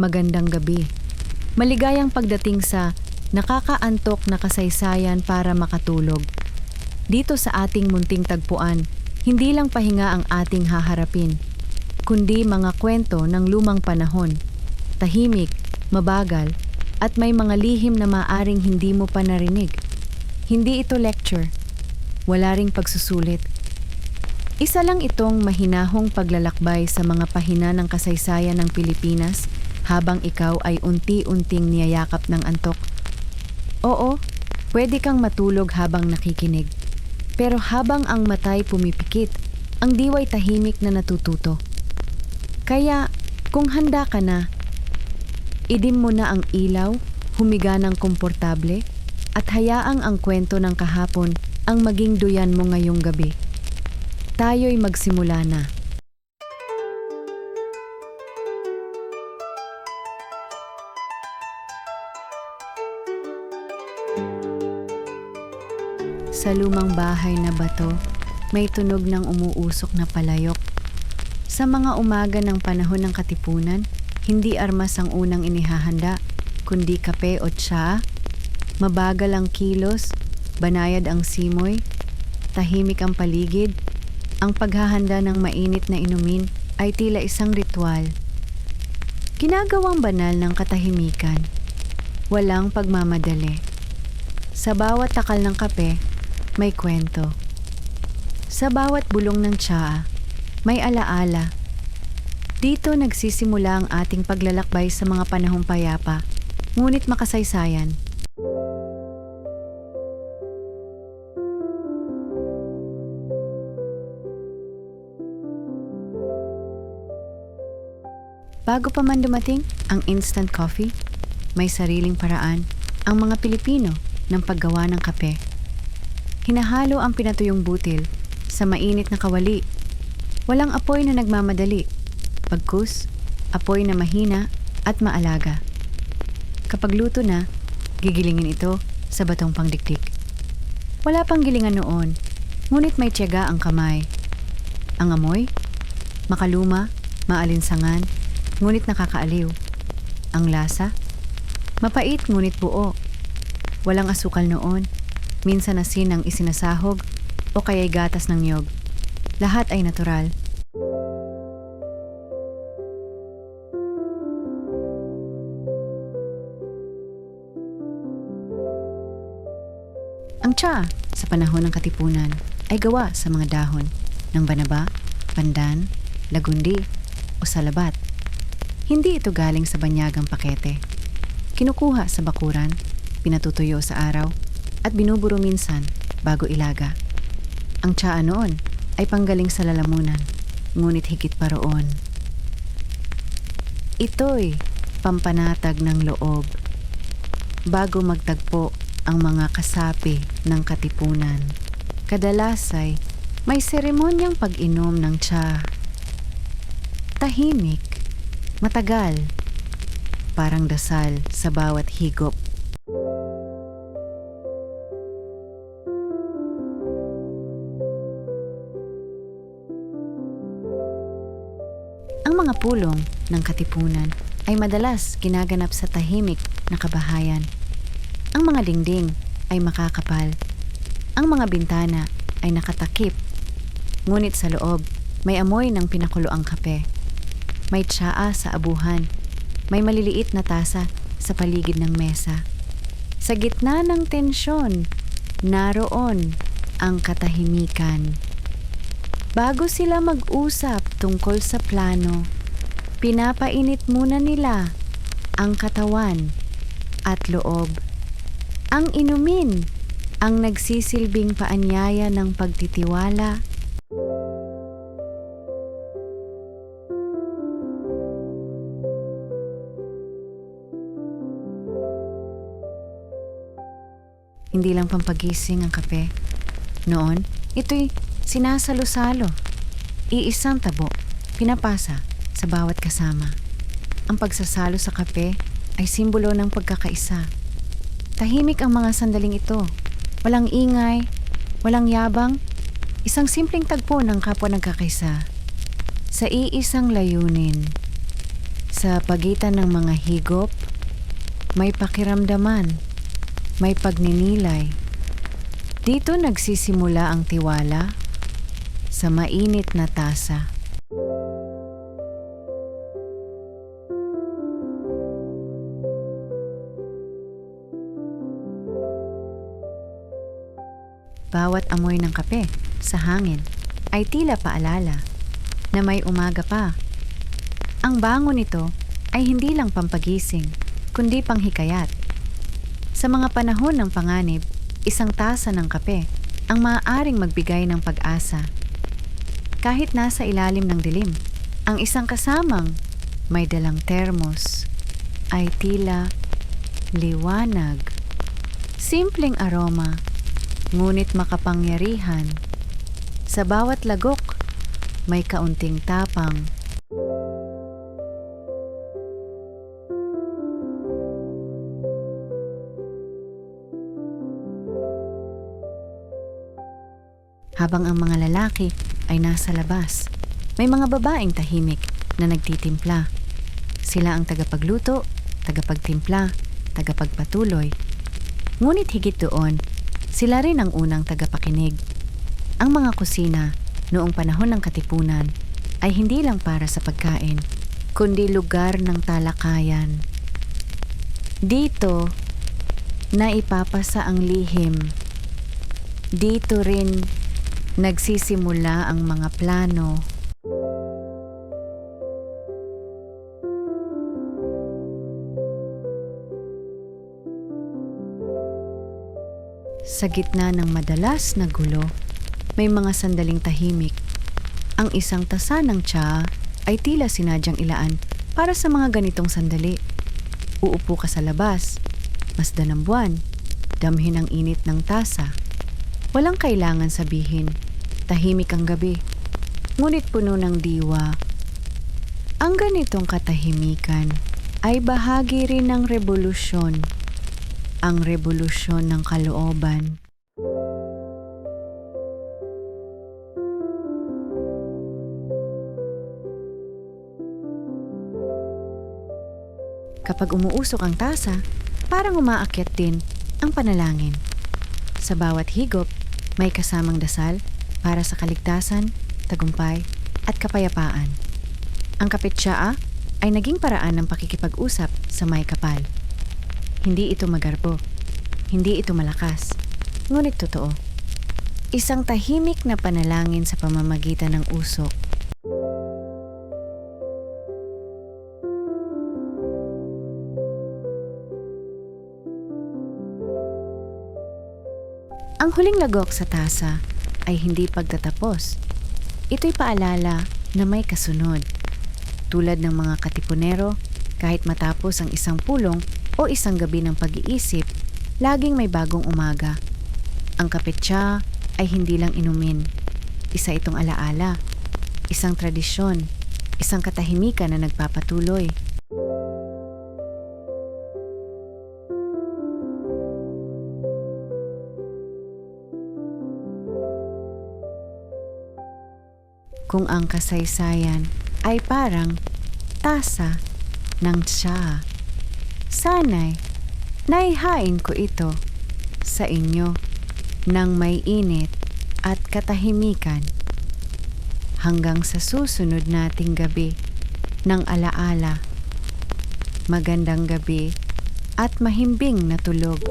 magandang gabi. Maligayang pagdating sa nakakaantok na kasaysayan para makatulog. Dito sa ating munting tagpuan, hindi lang pahinga ang ating haharapin, kundi mga kwento ng lumang panahon. Tahimik, mabagal, at may mga lihim na maaring hindi mo pa narinig. Hindi ito lecture. Wala ring pagsusulit. Isa lang itong mahinahong paglalakbay sa mga pahina ng kasaysayan ng Pilipinas habang ikaw ay unti-unting niyayakap ng antok. Oo, pwede kang matulog habang nakikinig. Pero habang ang matay pumipikit, ang diway tahimik na natututo. Kaya, kung handa ka na, idim mo na ang ilaw, humiga ng komportable, at hayaang ang kwento ng kahapon ang maging duyan mo ngayong gabi. Tayo'y magsimula na. Sa lumang bahay na bato, may tunog ng umuusok na palayok. Sa mga umaga ng panahon ng katipunan, hindi armas ang unang inihahanda, kundi kape o tsa. Mabagal ang kilos, banayad ang simoy, tahimik ang paligid. Ang paghahanda ng mainit na inumin ay tila isang ritual. Ginagawang banal ng katahimikan. Walang pagmamadali. Sa bawat takal ng kape, may kwento. Sa bawat bulong ng tsaa, may alaala. Dito nagsisimula ang ating paglalakbay sa mga panahong payapa, ngunit makasaysayan. Bago pa man dumating ang instant coffee, may sariling paraan ang mga Pilipino ng paggawa ng kape. Hinahalo ang pinatuyong butil sa mainit na kawali. Walang apoy na nagmamadali. Pagkus, apoy na mahina at maalaga. Kapag luto na, gigilingin ito sa batong pangdikdik. Wala pang gilingan noon, ngunit may tiyaga ang kamay. Ang amoy, makaluma, maalinsangan, ngunit nakakaaliw. Ang lasa, mapait ngunit buo. Walang asukal noon, minsan asin ang isinasahog o kaya'y gatas ng niyog. Lahat ay natural. Ang tsa sa panahon ng katipunan ay gawa sa mga dahon ng banaba, pandan, lagundi o salabat. Hindi ito galing sa banyagang pakete. Kinukuha sa bakuran, pinatutuyo sa araw, at binuburo minsan bago ilaga. Ang tsaa noon ay panggaling sa lalamunan, ngunit higit pa roon. Ito'y pampanatag ng loob bago magtagpo ang mga kasapi ng katipunan. Kadalas ay may seremonyang pag-inom ng tsa. Tahimik, matagal, parang dasal sa bawat higop. Ang mga pulong ng katipunan ay madalas ginaganap sa tahimik na kabahayan. Ang mga dingding ay makakapal. Ang mga bintana ay nakatakip. Ngunit sa loob, may amoy ng pinakuloang kape. May tsaa sa abuhan. May maliliit na tasa sa paligid ng mesa. Sa gitna ng tensyon, naroon ang katahimikan. Bago sila mag-usap tungkol sa plano, pinapainit muna nila ang katawan at loob. Ang inumin ang nagsisilbing paanyaya ng pagtitiwala Hindi lang pampagising ang kape. Noon, ito'y sinasalo-salo. Iisang tabo, pinapasa sa bawat kasama. Ang pagsasalo sa kape ay simbolo ng pagkakaisa. Tahimik ang mga sandaling ito. Walang ingay, walang yabang, isang simpleng tagpo ng kapwa nagkakaisa. Sa iisang layunin, Sa pagitan ng mga higop, may pakiramdaman, may pagninilay. Dito nagsisimula ang tiwala sa mainit na tasa. Bawat amoy ng kape sa hangin ay tila paalala na may umaga pa. Ang bango nito ay hindi lang pampagising, kundi panghikayat. Sa mga panahon ng panganib, isang tasa ng kape ang maaaring magbigay ng pag-asa. Kahit nasa ilalim ng dilim, ang isang kasamang may dalang termos ay tila liwanag. Simpleng aroma, ngunit makapangyarihan. Sa bawat lagok, may kaunting tapang. Habang ang mga lalaki ay nasa labas, may mga babaeng tahimik na nagtitimpla. Sila ang tagapagluto, tagapagtimpla, tagapagpatuloy. Ngunit higit doon, sila rin ang unang tagapakinig. Ang mga kusina noong panahon ng katipunan ay hindi lang para sa pagkain, kundi lugar ng talakayan. Dito, naipapasa ang lihim. Dito rin nagsisimula ang mga plano. Sa gitna ng madalas na gulo, may mga sandaling tahimik. Ang isang tasa ng tsa ay tila sinadyang ilaan para sa mga ganitong sandali. Uupo ka sa labas, masdan ng buwan, damhin ang init ng tasa. Walang kailangan sabihin, tahimik ang gabi. Ngunit puno ng diwa. Ang ganitong katahimikan ay bahagi rin ng revolusyon. Ang revolusyon ng kalooban. Kapag umuusok ang tasa, parang umaakyat din ang panalangin. Sa bawat higop, may kasamang dasal para sa kaligtasan, tagumpay, at kapayapaan. Ang kapitsyaa ay naging paraan ng pakikipag-usap sa may kapal. Hindi ito magarbo, hindi ito malakas, ngunit totoo. Isang tahimik na panalangin sa pamamagitan ng usok. Ang huling lagok sa tasa ay hindi pagtatapos. Ito'y paalala na may kasunod. Tulad ng mga katipunero, kahit matapos ang isang pulong o isang gabi ng pag-iisip, laging may bagong umaga. Ang kapetsa ay hindi lang inumin. Isa itong alaala, isang tradisyon, isang katahimikan na nagpapatuloy. Kung ang kasaysayan ay parang tasa ng tsa. Sana'y naihain ko ito sa inyo ng may init at katahimikan hanggang sa susunod nating gabi ng alaala. Magandang gabi at mahimbing na tulog.